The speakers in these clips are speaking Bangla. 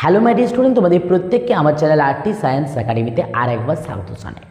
হ্যালো মাই স্টুডেন্ট তোমাদের প্রত্যেককে আমার চ্যানেল আর্টি সায়েন্স একাডেমিতে আর একবার স্বাগত জানাই।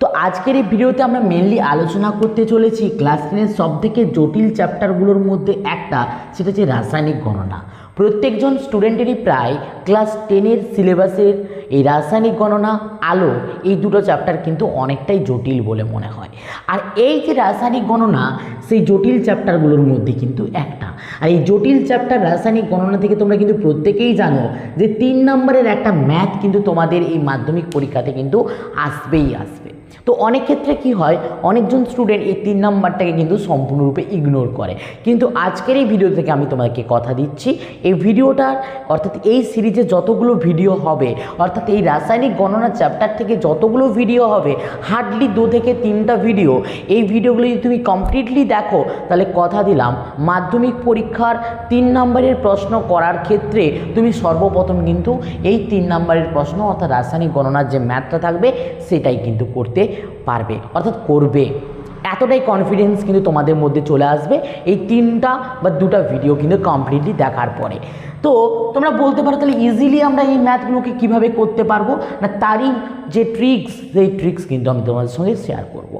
তো আজকের এই ভিডিওতে আমরা মেনলি আলোচনা করতে চলেছি ক্লাস টেনের সব থেকে জটিল চ্যাপ্টারগুলোর মধ্যে একটা, সেটা হচ্ছে রাসায়নিক গণনা। প্রত্যেকজন স্টুডেন্টেরই প্রায় ক্লাস টেনের সিলেবাসের এই রাসায়নিক গণনা, আলো এই দুটো চ্যাপ্টার কিন্তু অনেকটাই জটিল বলে মনে হয়। আর এই যে রাসায়নিক গণনা, সেই জটিল চ্যাপ্টারগুলোর মধ্যে কিন্তু একটা। আর এই জটিল চ্যাপ্টার রাসায়নিক গণনা থেকে তোমরা কিন্তু প্রত্যেকেই জানো যে তিন নম্বরের একটা ম্যাথ কিন্তু তোমাদের এই মাধ্যমিক পরীক্ষাতে কিন্তু আসবেই আসবে। তো অনেক ক্ষেত্রে কি হয়, অনেকজন স্টুডেন্ট এই তিন নাম্বারটাকে কিন্তু সম্পূর্ণরূপে ইগনোর করে। কিন্তু আজকের এই ভিডিও থেকে আমি তোমাদেরকে কথা দিচ্ছি, এই ভিডিওটার অর্থাৎ এই সিরিজে যতগুলো ভিডিও হবে, অর্থাৎ এই রাসায়নিক গণনা চ্যাপ্টার থেকে যতগুলো ভিডিও হবে হার্ডলি দু থেকে তিনটা ভিডিও এই ভিডিওগুলো যদি তুমি কমপ্লিটলি দেখো, তাহলে কথা দিলাম, মাধ্যমিক পরীক্ষার তিন নাম্বারের প্রশ্ন করার ক্ষেত্রে তুমি সর্বপ্রথম কিন্তু এই তিন নাম্বারের প্রশ্ন, অর্থাৎ রাসায়নিক গণনার যে ম্যাথটা থাকবে, সেটাই কিন্তু করতে পারবে, অর্থাৎ করবে। এতটাই কনফিডেন্স কিন্তু তোমাদের মধ্যে চলে আসবে এই তিনটা বা দুটা ভিডিও কিন্তু কমপ্লিটলি দেখার পরে। তো তোমরা বলতে পারো তাহলে ইজিলি আমরা এই ম্যাথগুলোকে কীভাবে করতে পারব? না তারই যে ট্রিক্স সেই ট্রিক্স কিন্তু আমি তোমাদের সঙ্গে শেয়ার করব।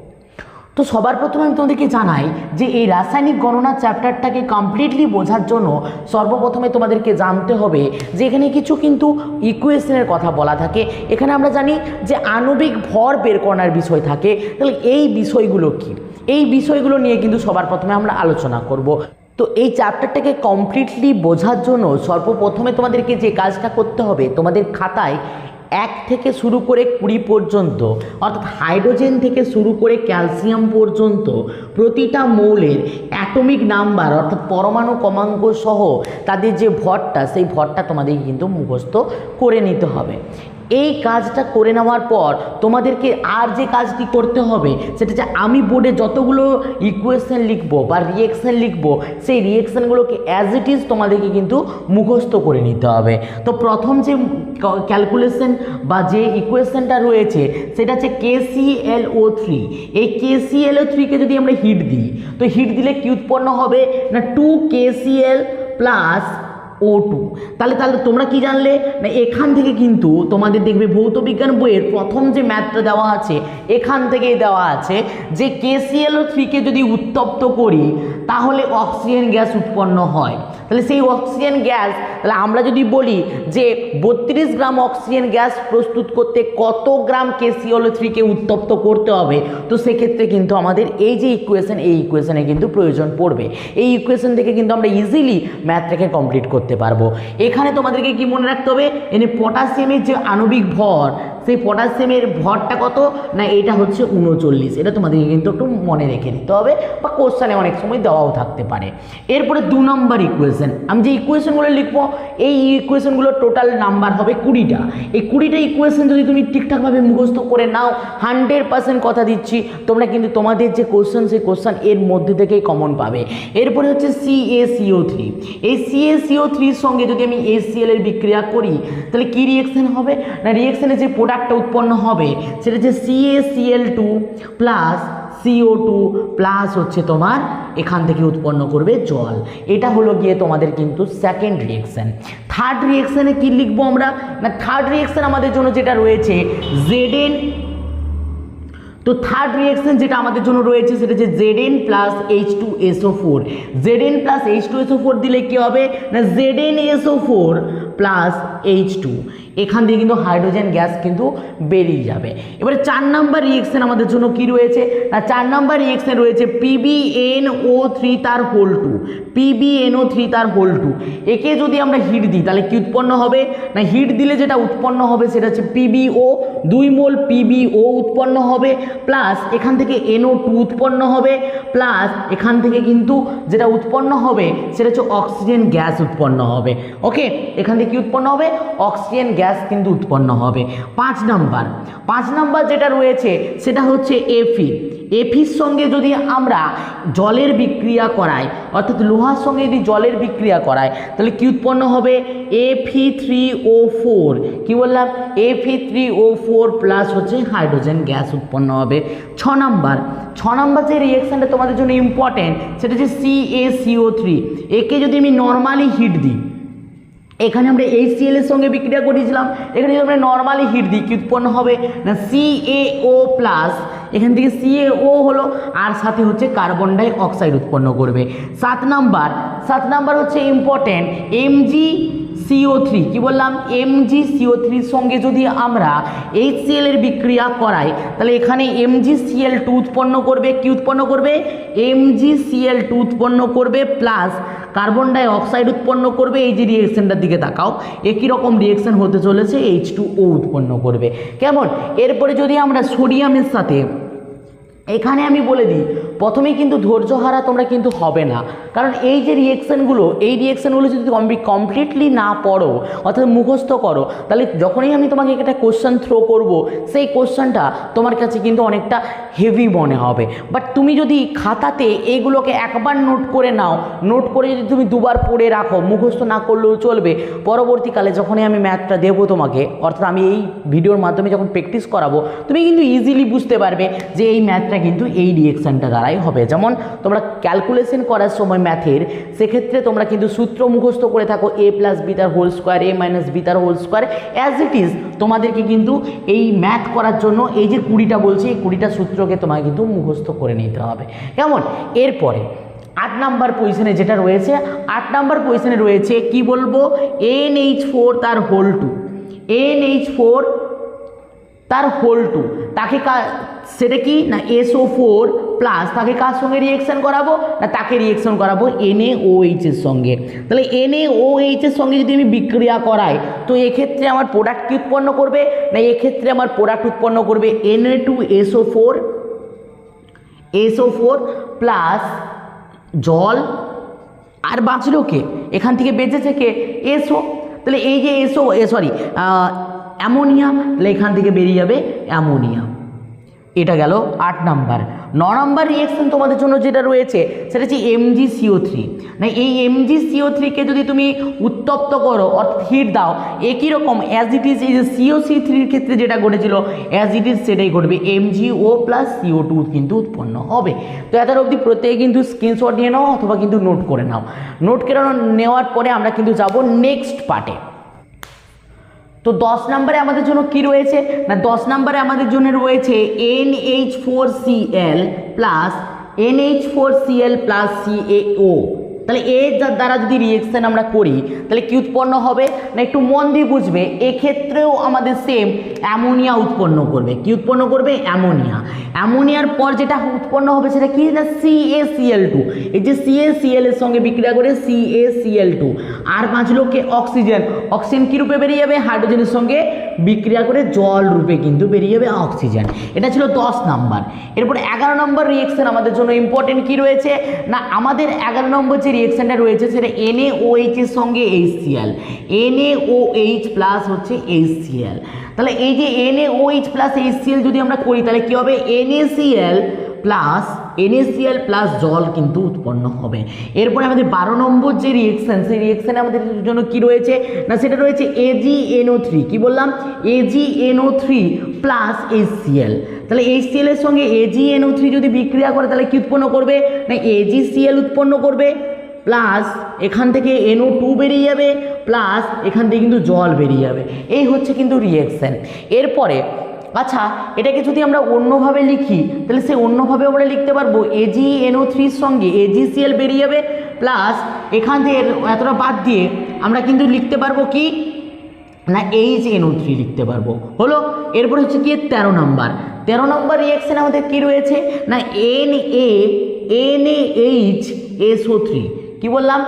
তো সবার প্রথমে আমি তোমাদেরকে জানাই যে এই রাসায়নিক গণনা চ্যাপ্টারটাকে কমপ্লিটলি বোঝার জন্য সর্বপ্রথমে তোমাদেরকে জানতে হবে যে এখানে কিছু কিন্তু ইকুয়েশনের কথা বলা থাকে। এখানে আমরা জানি যে আণবিক ভর বের করার বিষয় থাকে। তাহলে এই বিষয়গুলো কি? এই বিষয়গুলো নিয়ে কিন্তু সবার প্রথমে আমরা আলোচনা করব। তো এই চ্যাপ্টারটাকে কমপ্লিটলি বোঝার জন্য সর্বপ্রথমে তোমাদেরকে যে কাজটা করতে হবে তোমাদের খাতায় এক থেকে শুরু করে কুড়ি পর্যন্ত, অর্থাৎ হাইড্রোজেন থেকে শুরু করে ক্যালসিয়াম পর্যন্ত প্রতিটা মৌলের অ্যাটমিক নাম্বার, অর্থাৎ পরমাণু কমাঙ্ক সহ তাদের যে ভরটা, সেই ভরটা তোমাদেরকে কিন্তু মুখস্থ করে নিতে হবে। এই কাজটা করে নেওয়ার পর তোমাদেরকে আর যে কাজটি করতে হবে, সেটা হচ্ছে আমি বোর্ডে যতগুলো ইকুয়েশন লিখব বা রিয়েকশান লিখব, সেই রিয়েকশানগুলোকে অ্যাজ ইট ইজ তোমাদেরকে কিন্তু মুখস্থ করে নিতে হবে। তো প্রথম যে ক্যালকুলেশন বা যে ইকুয়েশনটা রয়েছে, সেটা হচ্ছে K C L O three এই কেসিএলও থ্রিকে যদি আমরা হিট দিই, তো হিট দিলে কি উৎপন্ন হবে? না two KCL plus O two তাহলে তাহলে তোমরা কি জানলে? না, এখান থেকে কিন্তু তোমাদের দেখবে ভৌত বিজ্ঞান বইয়ের প্রথম যে ম্যাথটা দেওয়া আছে, এখান থেকেই দেওয়া আছে যে কেসিএল থ্রিকে যদি উত্তপ্ত করি, তাহলে অক্সিজেন গ্যাস উৎপন্ন হয়। তাহলে সেই অক্সিজেন গ্যাস তাহলে আমরা যদি বলি যে বত্রিশ গ্রাম অক্সিজেন গ্যাস প্রস্তুত করতে কত গ্রাম কেসিএল থ্রিকে উত্তপ্ত করতে হবে? তো সেক্ষেত্রে কিন্তু আমাদের এই যে ইকুয়েশন এই ইকুয়েশনে কিন্তু প্রয়োজন পড়বে। এই ইকুয়েশন থেকে কিন্তু আমরা ইজিলি ম্যাথটাকে কমপ্লিট করতে পারব। এখানে তোমাদেরকে কি মনে রাখতে হবে? এনে পটাশিয়ামের যে আণবিক ভর সেই পটাশিয়ামের ভরটা কত? না, এটা হচ্ছে উনচল্লিশ। এটা তোমাদেরকে কিন্তু একটু মনে রেখে দিতে হবে বা কোশ্চানে অনেক সময় দেওয়াও থাকতে পারে। এরপরে দু নম্বর ইকুয়েশন আমি যে ইকুয়েশনগুলো লিখব, এই ইকুয়েশনগুলো টোটাল নাম্বার হবে কুড়িটা। এই কুড়িটা ইকুয়েশন যদি তুমি ঠিকঠাকভাবে মুখস্থ করে নাও হান্ড্রেড পার্সেন্ট কথা দিচ্ছি, তোমরা কিন্তু তোমাদের যে কোশ্চেন সেই কোশ্চেন এর মধ্যে থেকেই কমন পাবে। এরপরে হচ্ছে সি এ সিও থ্রি এই সি এ সিও থ্রির সঙ্গে যদি আমি এসিএল এর বিক্রিয়া করি, তাহলে কী রিয়েকশন হবে? না রিয়েকশনে যে প্রোডাক্টটা উৎপন্ন হবে। সেটা হচ্ছে CACL two plus CO two plus হচ্ছে তোমার এখান থেকে উৎপন্ন করবে জল। এটা হলো গিয়ে তোমাদের কিন্তু সেকেন্ড রিয়েকশন থার্ড রিয়েকশনে কী লিখব আমরা? না থার্ড রিয়েকশন আমাদের জন্য যেটা রয়েছে জেড এন তো থার্ড রিয়েকশন যেটা আমাদের জন্য রয়েছে সেটা হচ্ছে Z N plus H two SO four Z N plus H two SO four দিলে কী হবে? না Z N SO four plus H two এখান দিয়ে কিন্তু হাইড্রোজেন গ্যাস কিন্তু বেরিয়ে যাবে। এবারে চার নাম্বার রিয়েকশন আমাদের জন্য কি রয়েছে? না চার নাম্বার রিয়েকশন রয়েছে পিবিএন ও থ্রি তার হোল টু পিবিএনও থ্রি তার হোল টু একে যদি আমরা হিট দিই, তাহলে কি উৎপন্ন হবে? না হিট দিলে যেটা উৎপন্ন হবে সেটা হচ্ছে পিবিও দুই মোল পিবিও উৎপন্ন হবে প্লাস এখান থেকে এনও টু উৎপন্ন হবে প্লাস এখান থেকে কিন্তু যেটা উৎপন্ন হবে, সেটা হচ্ছে অক্সিজেন গ্যাস উৎপন্ন হবে। ওকে এখান থেকে কি উৎপন্ন হবে? অক্সিজেন গ্যাস কিন্তু উৎপন্ন হবে। পাঁচ নাম্বার। পাঁচ নাম্বার যেটা রয়েছে, সেটা হচ্ছে এফি এফির সঙ্গে যদি আমরা জলের বিক্রিয়া করাই, অর্থাৎ লোহার সঙ্গে যদি জলের বিক্রিয়া করাই, তাহলে কি উৎপন্ন হবে? এফি থ্রি ও ফোর কী বললাম? FE three O four plus হচ্ছে হাইড্রোজেন গ্যাস উৎপন্ন হবে। ছ নাম্বার। ছ নাম্বার যে রিয়েকশানটা তোমাদের জন্য ইম্পর্টেন্ট সেটা হচ্ছে সি এ সিও থ্রি একে যদি আমি নর্মালি হিট দিই এখানে আমরা এই সিএল এর সঙ্গে বিক্রিয়া করেছিলাম। এখানে যদি আমরা নর্মালি হিট দিই, কি উৎপন্ন হবে? না সিএও প্লাস এখান থেকে সিএও হলো, আর সাথে হচ্ছে কার্বন ডাই অক্সাইড উৎপন্ন করবে। সাত নাম্বার সাত নাম্বার হচ্ছে ইম্পর্টেন্ট এমজি সিও থ্রি কী বললাম? এমজি সিও থ্রির সঙ্গে যদি আমরা এইচ সিএল এর বিক্রিয়া করাই, তাহলে এখানে এমজি সিএল টু উৎপন্ন করবে, কি উৎপন্ন করবে? এমজি সিএল টু উৎপন্ন করবে প্লাস কার্বন ডাই অক্সাইড উৎপন্ন করবে, এই যে রিয়েকশনটার দিকে তাকাও, একই রকম রিয়েকশন হতে চলেছে এইচ টু ও উৎপন্ন করবে। কেমন? এরপরে যদি আমরা সোডিয়ামের সাথে, এখানে আমি বলে দিই প্রথমেই কিন্তু ধৈর্য হারা তোমরা কিন্তু হবে না। কারণ এই যে রিয়েকশানগুলো এই রিয়েকশানগুলো যদি কমপ্লিটলি না পড়ো, অর্থাৎ মুখস্থ করো, তাহলে যখনই আমি তোমাকে একটা কোশ্চেন থ্রো করব, সেই কোশ্চেনটা তোমার কাছে কিন্তু অনেকটা হেভি মনে হবে। বাট তুমি যদি খাতাতে এইগুলোকে একবার নোট করে নাও নোট করে যদি তুমি দুবার পড়ে রাখো, মুখস্থ না করলেও চলবে, পরবর্তীকালে যখনই আমি ম্যাথটা দেবো তোমাকে, অর্থাৎ আমি এই ভিডিওর মাধ্যমে যখন প্র্যাকটিস করাবো, তুমি কিন্তু ইজিলি বুঝতে পারবে যে এই ম্যাথটা কিন্তু এই রিয়েকশানটা দ্বারাই হবে। যেমন তোমরা ক্যালকুলেশন করার সময় ম্যাথের সেক্ষেত্রে তোমরা কিন্তু সূত্র মুখস্থ করে থাকো এ প্লাস বি তার whole square A minus B তার whole square as it is তোমাদেরকে কিন্তু এই ম্যাথ করার জন্য এই যে কুড়িটা বলছি, এই কুড়িটা সূত্রকে তোমাকে কিন্তু মুখস্থ করে নিতে হবে। কেমন? এরপরে আট নাম্বার পজিশনে যেটা রয়েছে, আট নাম্বার পজিশনে রয়েছে, কি বলব? এন এইচ ফোর তার whole two N H four তার হোল টু তাকে সেটা কি? না এসও ফোর প্লাস তাকে কার সঙ্গে রিয়েকশন করাবো? না তাকে রিয়েকশন করাবো? এনএ ও সঙ্গে। তাহলে এনএ ও সঙ্গে যদি আমি বিক্রিয়া করাই, তো এক্ষেত্রে আমার প্রোডাক্ট কি উৎপন্ন করবে? না এক্ষেত্রে আমার প্রোডাক্ট উৎপন্ন করবে NA two SO four SO four plus জল, আর বাঁচলো কে? এখান থেকে বেঁচেছে কে? এসও তাহলে এই যে এসও সরি অ্যামোনিয়া, তাহলে এখান থেকে বেরিয়ে যাবে অ্যামোনিয়া। এটা গেল আট নাম্বার। ন নম্বর রিয়েকশন তোমাদের জন্য যেটা রয়েছে, সেটা হচ্ছে এমজি সিও থ্রি না, এই এমজি সিও থ্রিকে যদি তুমি উত্তপ্ত করো, অর্থাৎ হিট দাও, একই রকম অ্যাজ ইট ইজ এই যে সিও সি থ্রির ক্ষেত্রে যেটা ঘটেছিল অ্যাজ ইট ইজ সেটাই ঘটবে MG O plus CO two কিন্তু উৎপন্ন হবে। তো এত অবধি প্রত্যেকে কিন্তু স্ক্রিনশট নিয়ে নাও অথবা কিন্তু নোট করে নাও। নোট করে নেওয়ার পরে আমরা কিন্তু যাব নেক্সট পার্টে তো দশ নম্বরে আমাদের জন্য কি রয়েছে? না, দশ নম্বরে আমাদের জন্য রয়েছে N H four C L plus N H four C L plus C A O তাহলে এর দ্বারা যদি রিয়েকশান আমরা করি, তাহলে কি উৎপন্ন হবে? না একটু মন দিয়ে বুঝবে, এক্ষেত্রেও আমাদের সেম অ্যামোনিয়া উৎপন্ন করবে। কি উৎপন্ন করবে? অ্যামোনিয়া। অ্যামোনিয়ার পর যেটা উৎপন্ন হবে সেটা কি? না সি এ সি টু এই যে সি এ সি এল এর সঙ্গে বিক্রিয়া করে C A C L two আর বাঁচলো কে অক্সিজেন অক্সিজেন কী রূপে বেরিয়ে যাবে? হাইড্রোজেনের সঙ্গে বিক্রিয়া করে জল রূপে কিন্তু বেরিয়ে যাবে অক্সিজেন এটা ছিল দশ নাম্বার। এরপর এগারো নম্বর রিয়েকশান আমাদের জন্য ইম্পর্টেন্ট কি রয়েছে? না, আমাদের এগারো নম্বর যে রিয়েকশনটা রয়েছে, সেটা এনএ ও এইচ এর সঙ্গে HCL NA O H plus হচ্ছে এইচসিএল তাহলে এই যে NA O H plus HCL যদি আমরা করি, তাহলে কী হবে? এনএসিএল প্লাস এনএসিএল প্লাস জল কিন্তু উৎপন্ন হবে। এরপরে আমাদের বারো নম্বর যে রিয়েকশান সেই রিয়েকশানে আমাদের জন্য কি রয়েছে? না, সেটা রয়েছে A G N O three কী বললাম? A G N O three plus H C L তাহলে এইচসিএল এর সঙ্গে এজিএনও থ্রি যদি বিক্রিয়া করে, তাহলে কি উৎপন্ন করবে? না এজিসিএল উৎপন্ন করবে। প্লাস এখান থেকে এনও টু বেরিয়ে যাবে প্লাস এখান থেকে কিন্তু জল বেরিয়ে যাবে। এই হচ্ছে কিন্তু রিয়েকশন এরপরে আচ্ছা এটাকে যদি আমরা অন্যভাবে লিখি, তাহলে সে অন্যভাবে আমরা লিখতে পারব। এজি এনও থ্রির সঙ্গে এজিসিএল বেরিয়ে যাবে প্লাস এখান থেকে এতটা বাদ দিয়ে আমরা কিন্তু লিখতে পারব কি? না এইচ এনও থ্রি লিখতে পারব। হলো, এরপর হচ্ছে কি তেরো নম্বর। তেরো নম্বর রিয়াকশন আমাদের কি রয়েছে? না N A N H SO three কী বললাম?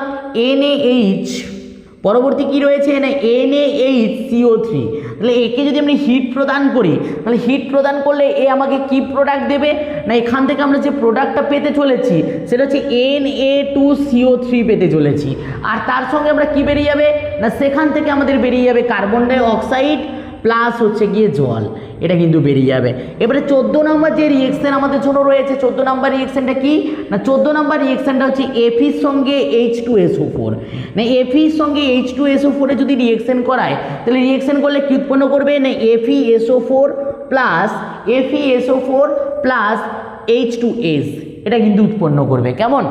এইচ পরবর্তী কি রয়েছে না এইচ সিও থ্রি তাহলে একে যদি আমি হিট প্রদান করি, তাহলে হিট প্রদান করলে এ আমাকে কি প্রোডাক্ট দেবে? না, এখান থেকে আমরা যে প্রোডাক্টটা পেতে চলেছি, সেটা হচ্ছে N A two CO three পেতে চলেছি। আর তার সঙ্গে আমরা কি বেরিয়ে যাবে? না, সেখান থেকে আমাদের বেরিয়ে যাবে কার্বন ডাই অক্সাইড প্লাস হচ্ছে গিয়ে জল। এটা কিন্তু বেরিয়ে যাবে। এবারে চোদ্দ নম্বর যে রিয়েকশন আমাদের জন্য রয়েছে, চোদ্দ নম্বর রিয়েকশানটা কি? না, চোদ্দ নম্বর রিয়েকশনটা হচ্ছে এফির সঙ্গে এইচ টু এসও ফোর না এফির সঙ্গে এইচ টু এসও ফোরে যদি রিয়েকশন করায়, তাহলে রিয়েকশন করলে কি উৎপন্ন করবে? না FE SO four plus FE SO four plus H two S এটা কিন্তু উৎপন্ন করবে। কেমন?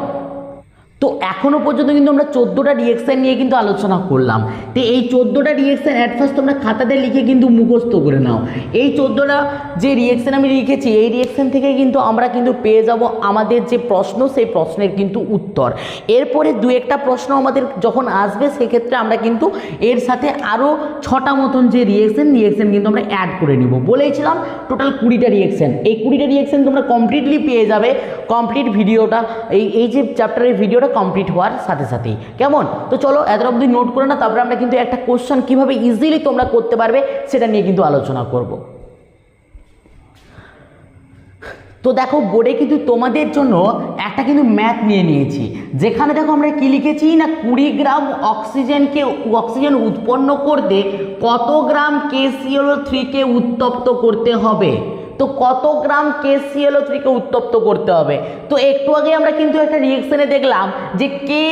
তো এখনও পর্যন্ত কিন্তু আমরা চোদ্দোটা রিয়েকশান নিয়ে কিন্তু আলোচনা করলাম। তো এই চোদ্দোটা রিয়েকশান অ্যাট ফার্স্ট তোমরা খাতাতে লিখে কিন্তু মুখস্থ করে নাও। এই চোদ্দোটা যে রিয়েকশান আমি লিখেছি, এই রিয়েকশান থেকে কিন্তু আমরা কিন্তু পেয়ে যাব আমাদের যে প্রশ্ন, সেই প্রশ্নের কিন্তু উত্তর। এরপরে দু একটা প্রশ্ন আমাদের যখন আসবে, সেক্ষেত্রে আমরা কিন্তু এর সাথে আরও ছটা মতন যে রিয়েকশান রিয়েকশান কিন্তু আমরা অ্যাড করে নিব। বলেছিলাম টোটাল কুড়িটা রিয়েকশান এই কুড়িটা রিয়েকশান তোমরা কমপ্লিটলি পেয়ে যাবে। কমপ্লিট ভিডিওটা এই এই যে চ্যাপ্টারের ভিডিওটা কমপ্লিট হওয়ার সাথে সাথেই। কেমন? তো চলো এত অবধি নোট করে না তারপরে আমরা কিন্তু একটা কোশ্চেন কীভাবে ইজিলি তোমরা করতে পারবে, সেটা নিয়ে কিন্তু আলোচনা করব। তো দেখো বোর্ডে কিন্তু তোমাদের জন্য একটা কিন্তু ম্যাথ নিয়ে নিয়েছি। যেখানে দেখো আমরা কি লিখেছি? না, কুড়ি গ্রাম অক্সিজেনকে, অক্সিজেন উৎপন্ন করতে কত গ্রাম কেসিএল থ্রিকে উত্তপ্ত করতে হবে? তো কত গ্রাম কেসিএলও থ্রিকে উত্তপ্ত করতে হবে? তো একটু আগে আমরা কিন্তু একটা রিয়েকশনে দেখলাম যে কে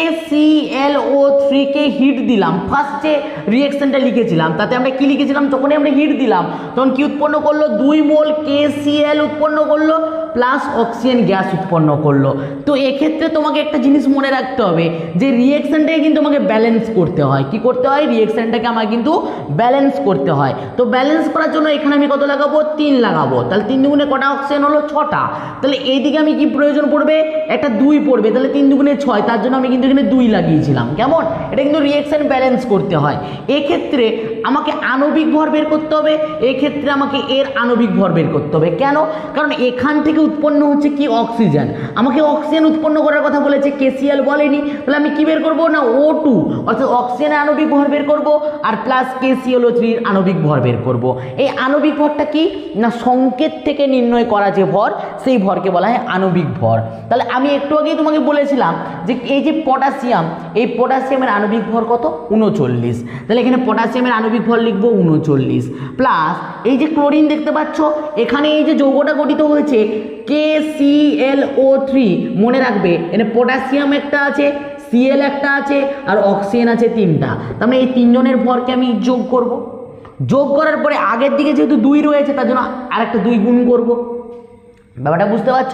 ও থ্রিকে হিট দিলাম। ফার্স্ট যে রিয়েকশনটা লিখেছিলাম। তাতে আমরা কি লিখেছিলাম? যখনই আমরা হিট দিলাম, তখন কি উৎপন্ন করল? দুই মোল কেসিএল উৎপন্ন করল প্লাস অক্সিজেন গ্যাস উৎপন্ন করল। তো এক্ষেত্রে তোমাকে একটা জিনিস মনে রাখতে হবে যে রিয়েকশনটাকে কিন্তু আমাকে ব্যালেন্স করতে হয়। কি করতে হয়? রিয়েকশনটাকে আমার কিন্তু ব্যালেন্স করতে হয়। তো ব্যালেন্স করার জন্য এখানে আমি কত লাগাবো? তিন লাগাবো। তাহলে তিন দুগুণে কটা অক্সিজেন হলো ছটা। তাহলে এইদিকে আমি কি প্রয়োজন পড়বে? একটা দুই পড়বে। তাহলে তিন দুগুণে ছয়, তার জন্য আমি কিন্তু এখানে দুই লাগিয়েছিলাম। কেমন? এটা কিন্তু রিয়েকশান ব্যালেন্স করতে হয়। এক্ষেত্রে আমাকে আণবিক ভর বের করতে হবে, এক্ষেত্রে আমাকে এর আণবিক ভর বের করতে হবে। কেন? কারণ এখান থেকে উৎপন্ন হচ্ছে কি? অক্সিজেন। আমাকে অক্সিজেন উৎপন্ন করার কথা বলেছে কেসিএল বলেনি, তাহলে আমি কি বের করব? না ও টু অর্থাৎ অক্সিজেনের আণবিক ভর বের করব, আর প্লাস কেসিএল ও থ্রির আণবিক ভর বের করব। এই আণবিক ভরটা কি? না, সংকেত থেকে নির্ণয় করা যে ভর, সেই ভরকে বলা হয় আণবিক ভর। তাহলে আমি একটু আগেই তোমাকে বলেছিলাম যে এই যে পটাশিয়াম, এই পটাশিয়ামের আণবিক ভর কত? উনচল্লিশ তাহলে এখানে পটাশিয়ামের আণবিক ভর লিখব উনচল্লিশ। প্লাস এই যে ক্লোরিন দেখতে পাচ্ছ, এখানে এই যে যৌগটা গঠিত হয়েছে কে সি এল ও থ্রি মনে রাখবে, এখানে পটাশিয়াম একটা আছে সিএল একটা আছে, আর অক্সিজেন আছে তিনটা। তার মানে এই তিনজনের ভরকে আমি যোগ করব। যোগ করার পরে আগের দিকে যেহেতু দুই রয়েছে, তার জন্য আরেকটা দুই গুণ করব। ব্যাপারটা বুঝতে পারছ?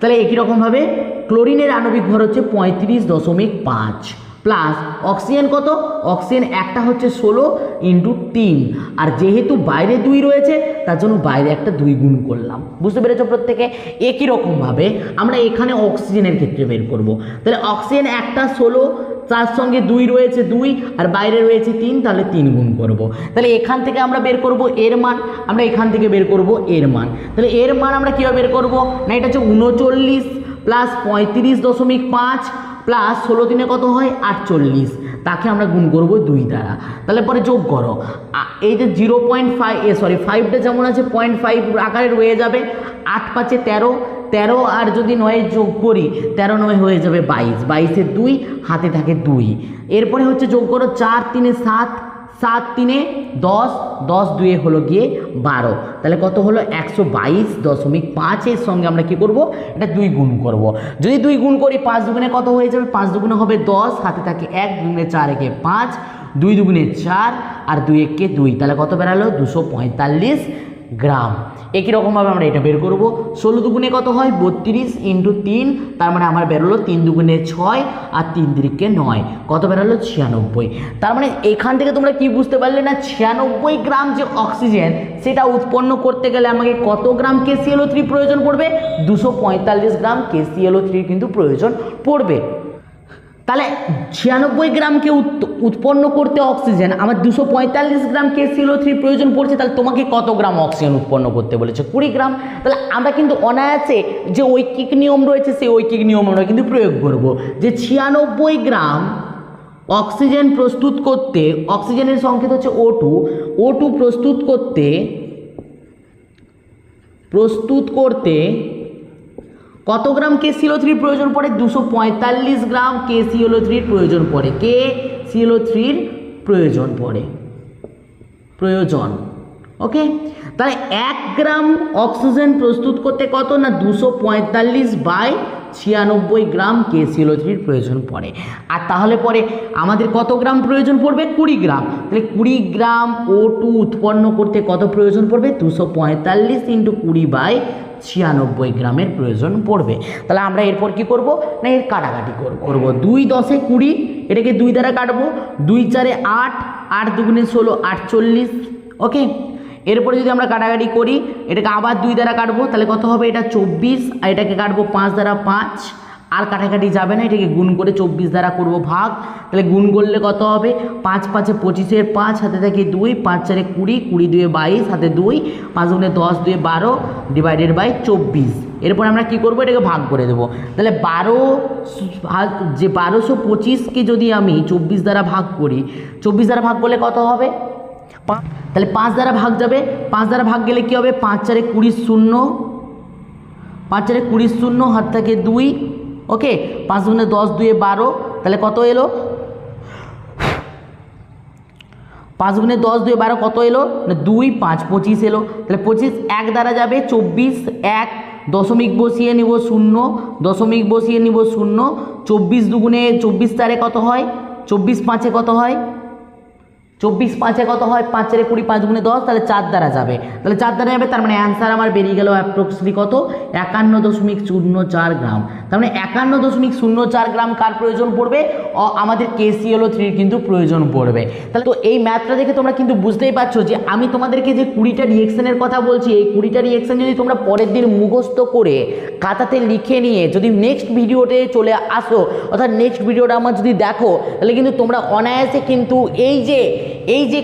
তাহলে একই রকমভাবে ক্লোরিনের আণবিক ভর হচ্ছে পঁয়ত্রিশ দশমিক পাঁচ। প্লাস অক্সিজেন কত? অক্সিজেন একটা হচ্ছে ষোলো ইন্টু তিন। আর যেহেতু বাইরে দুই রয়েছে, তার জন্য বাইরে একটা দুই গুণ করলাম। বুঝতে পেরেছ প্রত্যেকে? একই রকমভাবে আমরা এখানে অক্সিজেনের ক্ষেত্রে বের করব। তাহলে অক্সিজেন একটা, ষোলো, তার সঙ্গে দুই রয়েছে দুই, আর বাইরে রয়েছে তিন, তাহলে তিন গুণ করব। তাহলে এখান থেকে আমরা বের করব এর মান। আমরা এখান থেকে বের করব এর মান। তাহলে এর মান আমরা কীভাবে বের করব? না, এটা হচ্ছে উনচল্লিশ প্লাস পঁয়ত্রিশ দশমিক পাঁচ প্লাস ষোলো দিনে কত হয়? আটচল্লিশ। তাকে আমরা গুণ করব দুই দ্বারা। তাহলে পরে যোগ করো। এই যে জিরো পয়েন্ট ফাইভ এ সরি ফাইভটা যেমন আছে, পয়েন্ট ফাইভ আকারে রয়ে যাবে। আট পাঁচে তেরো। তেরো আর যদি নয় যোগ করি, তেরো নয় হয়ে যাবে বাইশ। বাইশে দুই, হাতে থাকে দুই। এরপরে হচ্ছে যোগ করো, চার, তিনে সাত সাত তিনে দশ দশ দুয়ে হলো গিয়ে বারো। তাহলে কত হলো? একশো বাইশ দশমিক পাঁচের সঙ্গে আমরা কি করব? এটা দুই গুণ করব। যদি দুই গুণ করি, পাঁচ দুগুণে কত হয়ে যাবে? পাঁচ দুগুণে হবে দশ, হাতে থাকে এক দুগুণে চার একে পাঁচ, দুই দুগুণে চার, আর দুই একে দুই। তাহলে কত বেরালো দুশো পঁয়তাল্লিশ। গ্রাম। একই রকমভাবে আমরা এটা বের করব। ষোলো দুগুণে কত হয়? বত্রিশ ইন্টু তিন, তার মানে আমার বেরোলো তিন দুগুণে ছয় আর তিন দিকে নয়। কত বেরোলো ছিয়ানব্বই। তার মানে এখান থেকে তোমরা কি বুঝতে পারলে না? ছিয়ানব্বই গ্রাম যে অক্সিজেন, সেটা উৎপন্ন করতে গেলে আমাকে কত গ্রাম কেসিএলও থ্রি প্রয়োজন পড়বে? দুশো পঁয়তাল্লিশ গ্রাম কেসিএলও থ্রি কিন্তু প্রয়োজন পড়বে। তাহলে ছিয়ানব্বই গ্রামকে উৎ- উৎপন্ন করতে অক্সিজেন, আমার দুশো পঁয়তাল্লিশ গ্রাম কে সিলো থ্রি প্রয়োজন পড়ছে, তাহলে তোমাকে কত গ্রাম অক্সিজেন উৎপন্ন করতে বলেছে? কুড়ি গ্রাম। তাহলে আমরা কিন্তু অনায়াসে যে ঐকিক নিয়ম রয়েছে, সেই ঐকিক নিয়ম আমরা কিন্তু প্রয়োগ করব। যে ছিয়ানব্বই গ্রাম অক্সিজেন প্রস্তুত করতে, অক্সিজেনের সংকেত হচ্ছে ও টু ও টু প্রস্তুত করতে প্রস্তুত করতে কত গ্রাম কে সিও থ্রির প্রয়োজন পড়ে? দুশো পঁয়তাল্লিশ গ্রাম কে সিওলো থ্রির প্রয়োজন পড়ে। কে সিএলও থ্রির প্রয়োজন পড়ে। প্রয়োজন। ওকে তাহলে এক গ্রাম অক্সিজেন প্রস্তুত করতে কত না দুশো পঁয়তাল্লিশ বাই ছিয়ানব্বই গ্রাম থ্রির প্রয়োজন পড়ে। আর তাহলে পরে আমাদের কত গ্রাম প্রয়োজন পড়বে? কুড়ি গ্রাম। তাহলে কুড়ি গ্রাম ও টু উৎপন্ন করতে কত প্রয়োজন পড়বে? দুশো পঁয়তাল্লিশ ইন্টু কুড়ি বাই ছিয়ানব্বই গ্রামের প্রয়োজন পড়বে। তাহলে আমরা এরপর কি করব? না, এর কাটাকাটি করব। দুই দশে কুড়ি, এটাকে দুই দ্বারা কাটবো। দুই চারে আট আট দুগুণে ষোলো, আটচল্লিশ ওকে এরপরে যদি আমরা কাটাকাটি করি, এটাকে আবার দুই দ্বারা কাটবো, তাহলে কত হবে? এটা চব্বিশ, আর এটাকে কাটবো পাঁচ দ্বারা পাঁচ। আর কাটাকাটি যাবে না, এটাকে গুণ করে চব্বিশ দ্বারা করব ভাগ। তাহলে গুণ করলে কত হবে? পাঁচ পাঁচে পঁচিশের পাঁচ হাতে থাকে দুই, পাঁচ চারে কুড়ি কুড়ি দুয়ে বাইশ হাতে দুই, পাঁচ গুণে দশ দুয়ে বারো ডিভাইডেড বাই চব্বিশ। এরপর আমরা কি করব? এটাকে ভাগ করে দেবো। তাহলে বারো যে বারোশো পঁচিশকে যদি আমি চব্বিশ দ্বারা ভাগ করি, চব্বিশ দ্বারা ভাগ করলে কত হবে? তাহলে পাঁচ দ্বারা ভাগ যাবে। পাঁচ দ্বারা ভাগ গেলে কী হবে? পাঁচ চারে কুড়ি শূন্য, পাঁচ চারে কুড়ি শূন্য, হাত থাকে দুই, ওকে? পাঁচ গুণে দশ, দুয়ে বারো, তাহলে কত এলো? পাঁচ গুণে দশ, দুয়ে বারো কত এলো? না দুই, পাঁচ পঁচিশ এলো। তাহলে পঁচিশ এক দ্বারা যাবে চব্বিশ, এক, দশমিক বসিয়ে নিব শূন্য, দশমিক বসিয়ে নিব শূন্য, চব্বিশ দুগুণে চব্বিশ তারে কত হয়? চব্বিশ পাঁচে কত হয়? চব্বিশ পাঁচে কত হয়? পাঁচ চারে কুড়ি, পাঁচ গুণে দশ, তাহলে চার দ্বারা যাবে। তাহলে চার দ্বারা যাবে, তার মানে অ্যান্সার আমার বেরিয়ে গেল অ্যাপ্রক্সিমেটলি কত? একান্ন দশমিক শূন্য চার গ্রাম। তার মানে একান্ন দশমিক শূন্য চার গ্রাম কার প্রয়োজন পড়বে? আমাদের কেসিএলও থ্রির কিন্তু প্রয়োজন পড়বে। তাহলে তো এই ম্যাথটা দেখে তোমরা কিন্তু বুঝতেই পারছ যে আমি তোমাদেরকে যে কুড়িটা রিয়েকশনের কথা বলছি, এই কুড়িটা রিয়েকশন যদি তোমরা পরের দিন মুখস্থ করে খাতাতে লিখে নিয়ে যদি নেক্সট ভিডিওতে চলে আসো, অর্থাৎ নেক্সট ভিডিওটা আমার যদি দেখো, তাহলে কিন্তু তোমরা অনায়াসে কিন্তু এই যে এই যে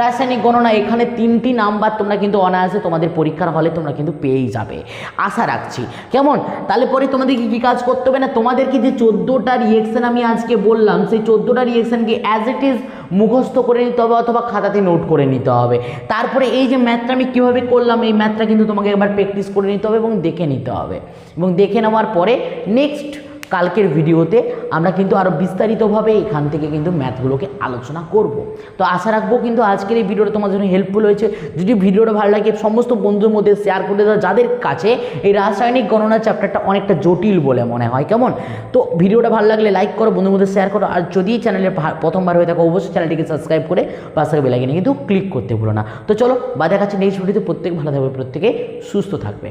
রাসায়নিক গণনা, এখানে তিনটি নাম্বার তোমরা কিন্তু অনায়াসে তোমাদের পরীক্ষার হলে তোমরা কিন্তু পেয়েই যাবে। আশা রাখছি। কেমন? তাহলে পরে তোমাদেরকে কী কাজ করতে হবে না? তোমাদেরকে যে চোদ্দোটা রিয়েকশন আমি আজকে বললাম, সেই চোদ্দোটা রিয়েকশনকে অ্যাজ ইট ইজ মুখস্থ করে নিতে হবে অথবা খাতাতে নোট করে নিতে হবে। তারপরে এই যে ম্যাথটা আমি কীভাবে করলাম, এই ম্যাথটা কিন্তু তোমাকে একবার প্র্যাকটিস করে নিতে হবে এবং দেখে নিতে হবে। এবং দেখে নেওয়ার পরে নেক্সট কালকের ভিডিওতে আমরা কিন্তু আরও বিস্তারিতভাবে এখান থেকে কিন্তু ম্যাথগুলোকে আলোচনা করব। তো আশা রাখব কিন্তু আজকের এই ভিডিওটা তোমার জন্য হেল্পফুল হয়েছে। যদি ভিডিওটা ভালো লাগে, সমস্ত বন্ধুর মধ্যে শেয়ার করে দাও। যাদের কাছে এই রাসায়নিক গণনা চ্যাপ্টারটা অনেকটা জটিল বলে মনে হয়, কেমন? তো ভিডিওটা ভালো লাগলে লাইক করো বন্ধুর মধ্যে শেয়ার করো। আর যদি চ্যানেলে প্রথমবার হয়ে থাকো, অবশ্যই চ্যানেলটিকে সাবস্ক্রাইব করে পাশে বেলাইকিনে কিন্তু ক্লিক করতে ভুলো না। তো চলো বা দেখাচ্ছি নেক্সট ভিডিওতে প্রত্যেক ভালো থাকবে, প্রত্যেকে সুস্থ থাকবে।